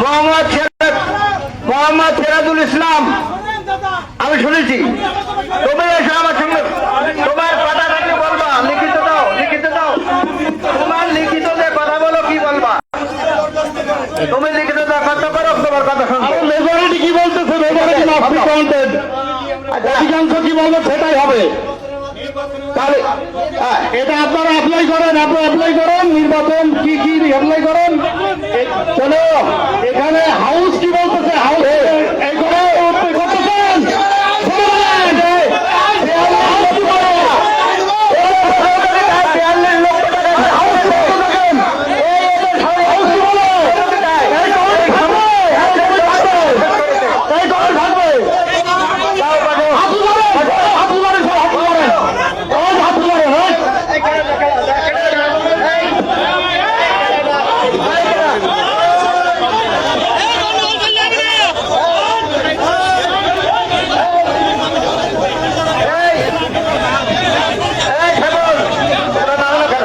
মোহাম্মদ মোহাম্মদ সিরাজুল ইসলাম। আমি শুনেছি। তুমি এসে আমার সঙ্গে তোমার কথা থাকলে বলবা। লিখিত দাও লিখিত দাও। তোমার লিখিত দিয়ে কথা বলো কি বলবা? তুমি লিখিত দাও কথা করো তোমার কথা শুনব। মেজরিটি কি বলতেছে? মেজরিটি নট কাউন্টেড অধিকাংশ কি বলবে সেটাই হবে। তাহলে এটা আপনারা অ্যাপ্লাই করেন আপনারা অ্যাপ্লাই করেন নির্বাচন কি কি অ্যাপ্লাই করেন? চলো এখানে হাউস কি বলতেছে? হাউস এই করে উঠতে করতেছেন শুনুন, দেয়ালে হাউস কি বলে? বিয়াল্লিশ লক্ষ টাকা হাউস করতে থাকেন। হাউস কি বলে? এই করে থাকবে, এই করে থাকবে, এই করে থাকবে। হাঁটু ধরেন, হাঁটু ধরেন, সব হাঁটু ধরেন। ওই হাঁটু ধরেন, হ্যাঁ? এই খেবল তোরা না হলো কেন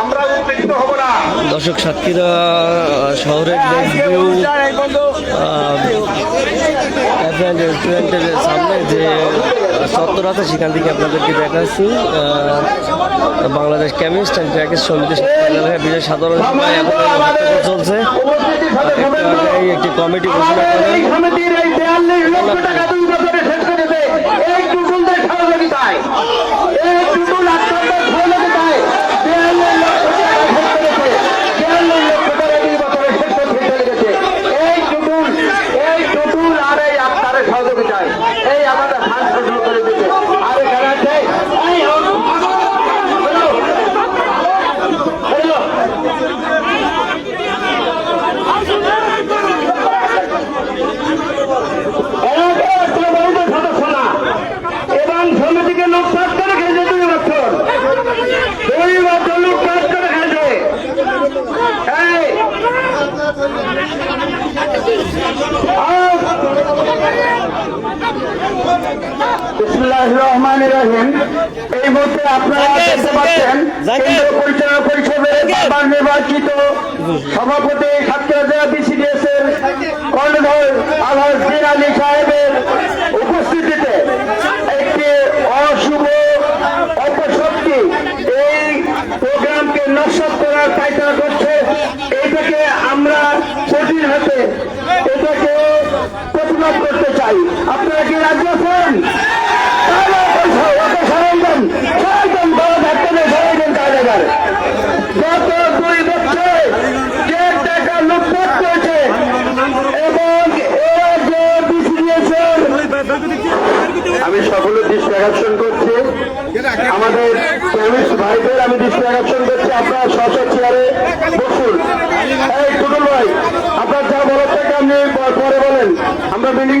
আমরা উত্তেজিত হব না দর্শক সাতক্ষীরা শহরের ভিউ রেস্টুরেন্টের সামনে যে চত্বর আছে সেখান থেকে আপনাদেরকে দেখাচ্ছি। বাংলাদেশ কেমিস্ট অ্যান্ড প্যাকেজ সমিতি বিজয় সাধারণ সভায় এখন চলছে। একটু কমিটি ঘোষণা করেন সমিতির এই বিয়াল্লিশ লক্ষ টাকা দুই বছরে শেষ করে দেবে এই টুটুলদের সহযোগিতায় এই টুটুল আক্রান্তের সহযোগিতায় বিয়াল্লিশ লক্ষ টাকা শেষ করেছে বিয়াল্লিশ লক্ষ টাকা দুই বছরে শেষ করতে চলে গেছে এই টুটুল এই টুটুল আর এই আপনারের সহযোগিতায় এই আমাদের ফান্ড শুরু করে দেবে আর এখানে আছে এই হলো, হলো, এবং সমিতিকে লুটপাট করে খেয়েছে দুই বছর দুই বছর লুটপাট করে খেয়েছে এই, রহমানির রহিম এই মুহূর্তে আপনারা দেখতে পাচ্ছেন কেন্দ্র পরিচালনা পরিষদের বারবার নির্বাচিত সভাপতি সাতক্ষীরা জেলা বিসিডিএস এর কর্ণধর আলহাজ বিন আলী সাহেবের উপস্থিতিতে একটি অশুভ অপশক্তি এই প্রোগ্রামকে নস্বাত করার পায়তারা করছে এইটাকে আমরা কঠিন হাতে এটাকে প্রতিবাদ করতে চাই আপনারা কি রাজি আছেন তাহলে ওকে ওকে সরাই দেন সরাই দেন বড় ধাক্কা দিয়ে সরাই দেন কায়দাগার গত দুই বছরে যে টাকা লুটপাট করেছে এবং এরা যে বিসিডিএসের আমি সকলের দৃষ্টি আকর্ষণ করছি। আমাদের পুলিশ ভাইদের আমি দৃষ্টি আকর্ষণ করছি, আপনার স্ব চেয়ারে বসুন। ভাই, আপনার যা বলার থেকে আপনি পরে বলেন। আমরা মিটিং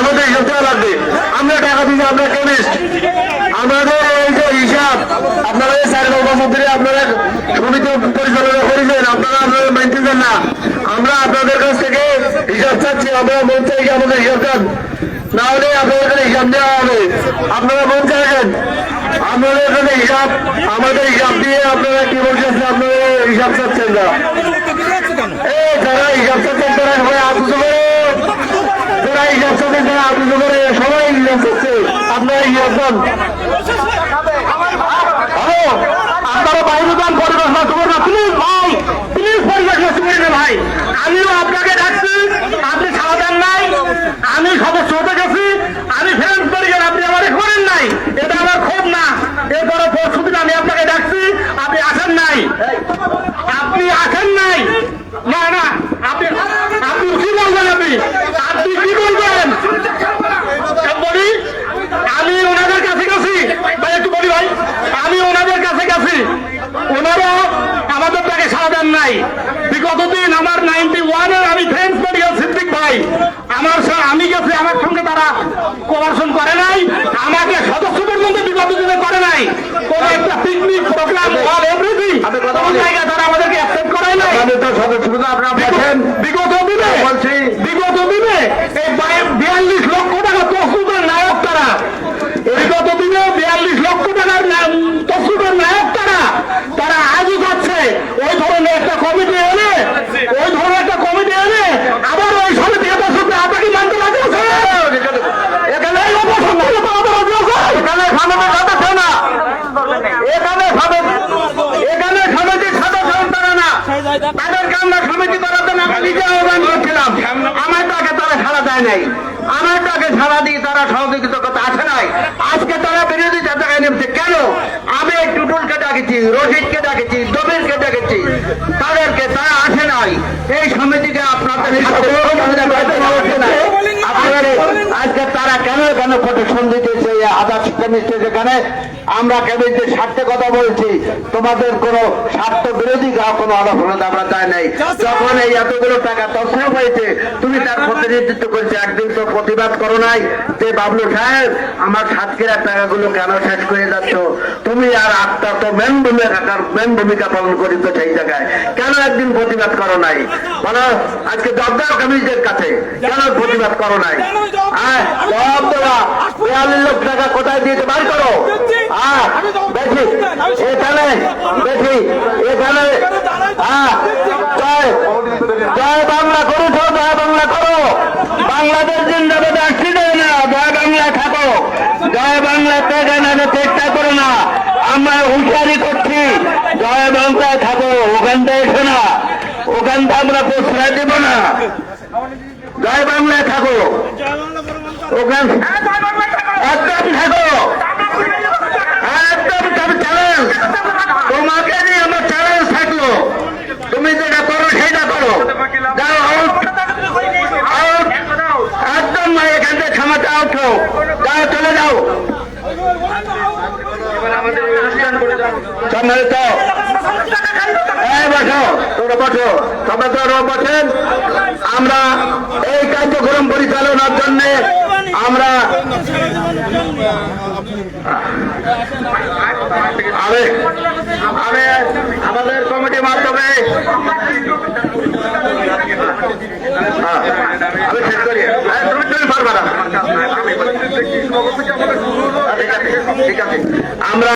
আমাদের হিসাব করা লাগবে আমরা টাকা দিচ্ছি আমরা কেমিস্ট আমাদের এই যে হিসাব আপনারা চার বছর ধরে আপনারা সমিতি পরিচালনা করেছেন আপনারা আপনারা মানতেছেন না আমরা আপনাদের কাছ থেকে হিসাব চাচ্ছি, আমরা মন চাই আমাদের হিসাব চান। না হলে আপনাদের হিসাব দেওয়া হবে। আপনারা আপনাদের এখানে হিসাব, আমাদের হিসাব দিয়ে আপনারা কি বলছেন আপনারা হিসাব চাচ্ছেন না? তারা করে। সবাই আপনারা আপনারা বাইরে পরিবেশ পরিবেশ ভাই। আমিও আপনাকে ডাকছি আপনি সাড়া দেন নাই আমি সদস্য হতে গেছি আমি ফ্রেন্ড করি গেলে আপনি আমার করেন নাই এটা আমার ক্ষোভ না এরপরে প্রস্তুতি আমি আপনাকে ডাকছি আপনি আসেন নাই আপনি আসেন নাই না না আপনি আপনি কি বলবেন আপনি আপনি কি বলবেন বলি আমি ওনাদের কাছে গেছি ভাই একটু বলি ভাই আমি ওনাদের কাছে গেছি ওনারা আমাদের তাকে সাড়া দেন নাই। বিগত দিন আমার নাইনটি ওয়ানের আমি ফ্রেন্ডস মেডিকেল সিদ্দিক ভাই। আমার আমি গেছি আমার সঙ্গে তারা কোলাপশন করে নাই। আমাকে সদস্য পর্যন্ত বিগত দিনে করে নাই। কোন একটা পিকনিক প্রোগ্রাম অল এভরিথিং কোন জায়গায় তারা আমাদেরকে অ্যাকসেপ্ট করে নাই। বিগত দিনে বলছি। বিগত দিনে এই বিয়াল্লিশ লক্ষ টাকা তসুদের নায়ক তারা বিগত দিনে বিয়াল্লিশ লক্ষ টাকার না- তসুদের নায়ক তারা তারা আজও যাচ্ছে ওই ধরনের একটা কমিটি এনে ওই ধরনের একটা কমিটি এনে আবার ওই সমিতি তসুদকে আপনাকে মানতে রাজি আছে এখানে এই অপছন্দ হলে তো আমাদের রাজি আছে। এখানে সমিতির সদস্য না এখানে সমিতি এখানে সমিতির সদস্য তারা না তাদেরকে আমরা সমিতি করার জন্য আমরা নিজে আহ্বান করছিলাম আমার তাকে তারা সাড়া দেয় নাই আমার তাকে সাড়া দিয়ে তারা সহযোগিতা করতে আসে নাই? আজকে তারা বিরোধিতা জায়গায় নেমছে। কেন? আমি টুটুলকে ডাকেছি রশিদকে ডাকেছি দবিরকে ডাকেছি। তাদেরকে তারা আসে নাই। এই সমিতিকে আপনাদের আপনাদের আজকে তারা কেন কেন প্রোটেকশন দিতেছে আদার্স কেমিস্ট্রি যেখানে আমরা কেমিস্ট্রির স্বার্থে কথা বলছি? তোমাদের কোনো স্বার্থ বিরোধী কোনো আলোচনা আমরা চাই নাই। যখন এই এতগুলো টাকা তসরফ হয়েছে তুমি তার প্রতিনিধিত্ব করেছে একদিন তো প্রতিবাদ করো নাই। যে বাবলু সাহেব আমার সাতক্ষীরার টাকাগুলো কেন শেষ করে যাচ্ছ? তুমি আর আটটা তো মেন ভূমিকা মেন ভূমিকা পালন করিত সেই জায়গায়। কেন একদিন প্রতিবাদ করো নাই? বলো আজকে জবদার কমিটির কাছে কেন প্রতিবাদ করো নাই। হ্যাঁ জবাব দেওয়া বিয়াল্লিশ লক্ষ টাকা কোথায় দিয়েছে বার করো? হ্যাঁ বেশি এখানে বেশি এখানে হ্যাঁ জয় জয় বাংলা করেছ জয় বাংলা করো। বাংলাদেশ জিন্দাবাদ আসছি না জয় বাংলা থাকো। জয় বাংলা চেষ্টা করো না আমরা হুঁশিয়ারি করছি জয় বাংলায় থাকো ওখানটা এসো না ওখানটা আমরা প্রশ্রয় দেব না। জয় বাংলায় থাকো। ওখান একদম থাকো। একদম তবে চ্যালেঞ্জ তোমাকে নিয়ে আমার চ্যালেঞ্জ থাকল। তুমি যেটা করো সেটা করো। একদম এখান থেকে থামাতে আউট হও। যাও, চলে যাও। বসো তোরা বসো সবাই তোরা বসেন আমরা এই কার্যক্রম পরিচালনার জন্য আমরা আমি আমি আমাদের কমিটির মাধ্যমে হ্যাঁ, হ্যাঁ, আমরা